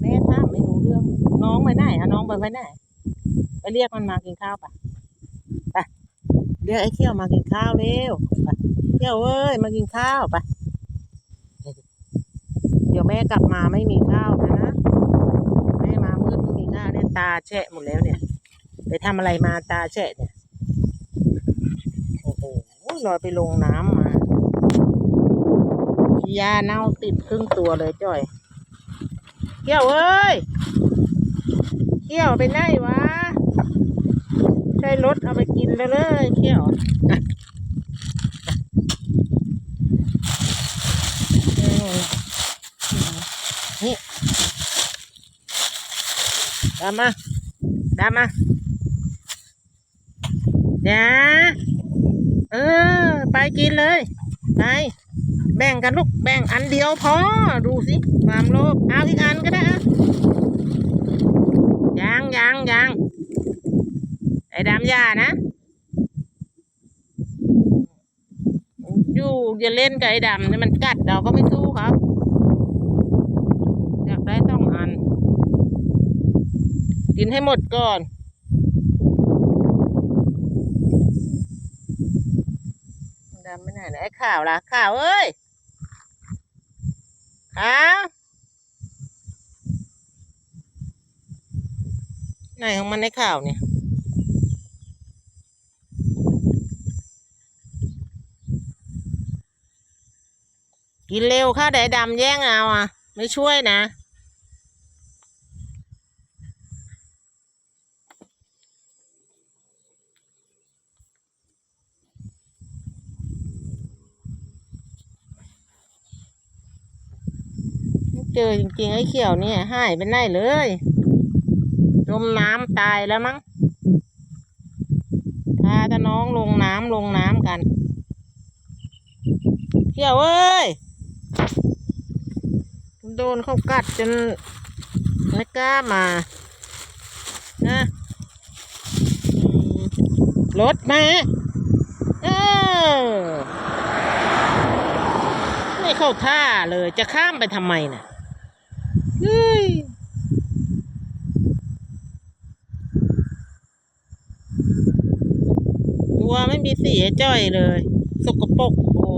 แม่ถามไม่รู้เรื่อง น้องไปไหนอะน้องไปไว้ไหนไปเรียกมันมากินข้าวปะไปเรียกไอ้เขี้ยวมากินข้าวเร็วไปเขี้ยวเอ้ยมากินข้าวไปเดี๋ยวแม่กลับมาไม่มีข้าวนะนะแม่มามืดไม่มีข้าวเนี่ยตาแฉะหมดแล้วเนี่ย ไปทำอะไรมาตาแฉะเนี่ยโอ้โหลอยไปลงน้ำมายาเน่าติดครึ่งตัวเลยจ้อย เขี้ยวเอ้ยเขี้ยวไปไหนวะใช่รถเอาไปกินแล้วเลยเขี้ยวนี่ดามาดามาจ้าเออ ไปกินเลย ไป แบ่งกันลูกแบ่งอันเดียวพอ ดูสิความโลภเอาอีกอันก็ได้อะยังยังยังไอ้ดำยานะ อยู่อย่าเล่นกับไอ้ดำนี่มันกัดเราก็ไม่สู้ครับอยากได้ต้องอัน กินให้หมดก่อน ดำ ไหนข่าวล่ะข่าวเอ้ยข่าวไหนของมันในข่าวเนี่ยกินเร็วค่ะเดี๋ยวไอ้ดำแย่งเอาอะ ไม่ช่วยนะ เจอจริงๆไอ้เขียวเนี่ยหายไปไหนเลยจมน้ำตายแล้วมั้งพาตาน้องลงน้ำลงน้ำกัน เขียวเอ้ยโดนเขากัดจนไม่กล้ามา นะรถมาเออไม่เข้าท่าเลยจะข้ามไปทำไมน่ะ เฮ้ยตัวไม่มีสีจ้อยเลย สกปรกโอ้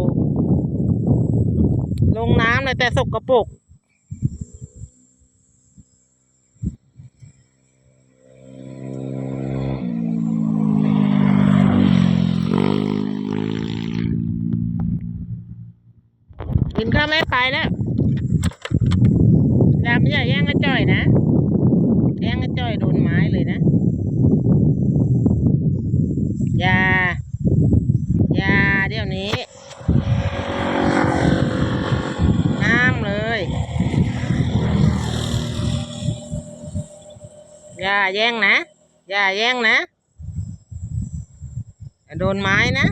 ลงน้ำเลยแต่สกปรกกินข้าวไม่ไปแล้ว ดำอย่าแย่งกระจ้อยนะ แย่งกระจ้อยโดนไม้เลยนะ อย่า อย่าเดี๋ยวนี้น้ำเลย อย่าแย่งนะ อย่าแย่งนะ โดนไม้นะ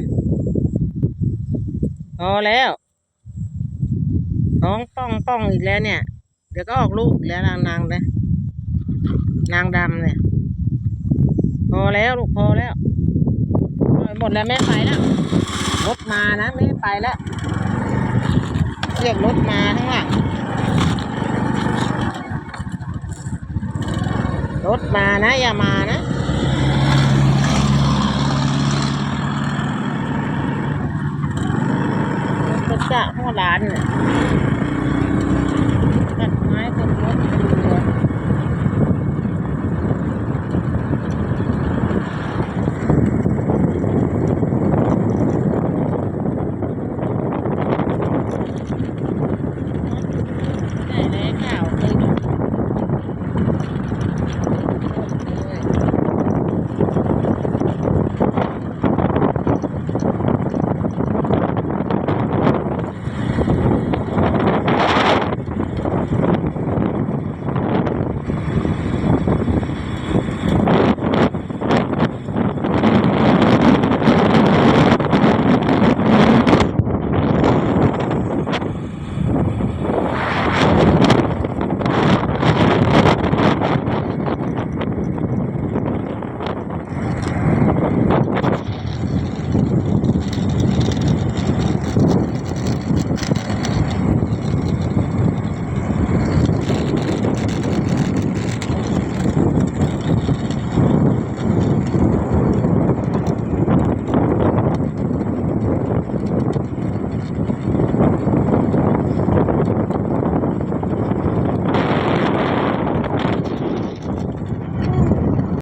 พอแล้ว ท้องป้องป้องอีกแล้วเนี่ย เดี๋ยวก็ออกลูกอีกแล้วนางนางนะนางดำเนี่ย พอแล้วลูกพอแล้วหมดแล้วแม่ไปแล้วรถมานะแม่ไปแล้วเรียกรถมาทั้งหลังรถมานะอย่ามานะรถจะหัวร้านเนี่ย